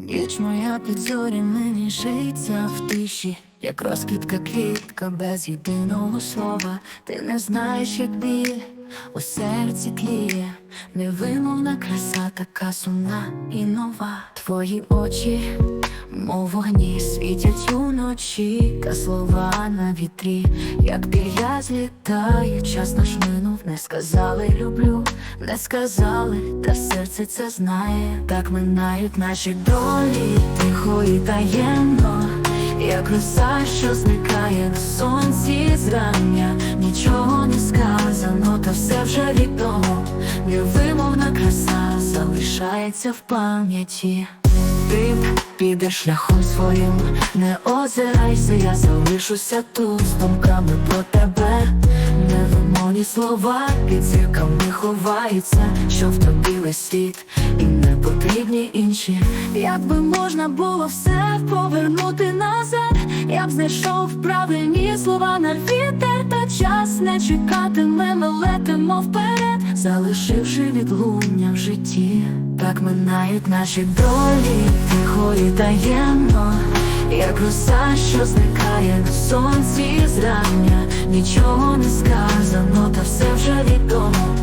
Ніч моя під мені шиться в тиші, як розквітка квітка без єдиного слова. Ти не знаєш, як біль у серці тліє, невимовна краса, така сумна і нова. Твої очі, мов вогні, світять уночі, та слова на вітрі, як пір'я злітає, час наш минув, не сказали люблю, не сказали, та серце це знає, так минають наші долі, тихо і таємно, як роса, що зникає на сонці зрання, нічого не сказано, та все вже відомо, невимовна краса залишається в пам'яті. Підеш шляхом своїм, не озирайся, я залишуся тут з думками про тебе. Невимовні слова під зірками ховаються, що в тобі світ, і не потрібні інші. Якби можна було все повернути я б знайшов правильні слова на вітер, та час не чекатиме, ми летимо вперед, залишивши відлуння в житті. Так минають наші долі, тихо і таємно, як роса, що зникає на сонці зрання, нічого не сказано, та все вже відомо,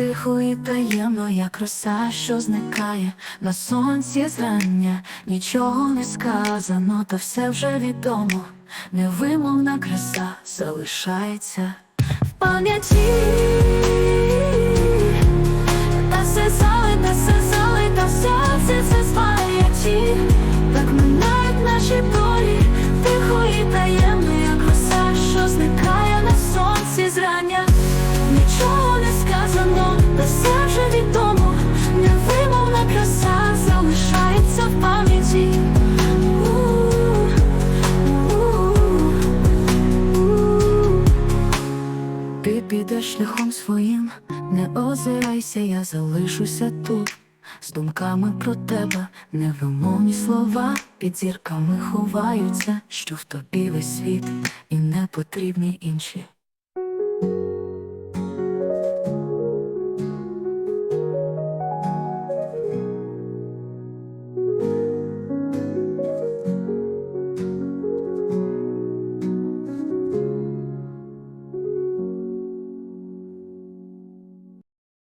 тихо і таємно, як роса, що зникає на сонці зрання, нічого не сказано, та все вже відомо, невимовна краса залишається в пам'яті. Підеш шляхом своїм, не озирайся, я залишуся тут. З думками про тебе, невимовні слова під зірками ховаються, що в тобі весь світ і не потрібні інші.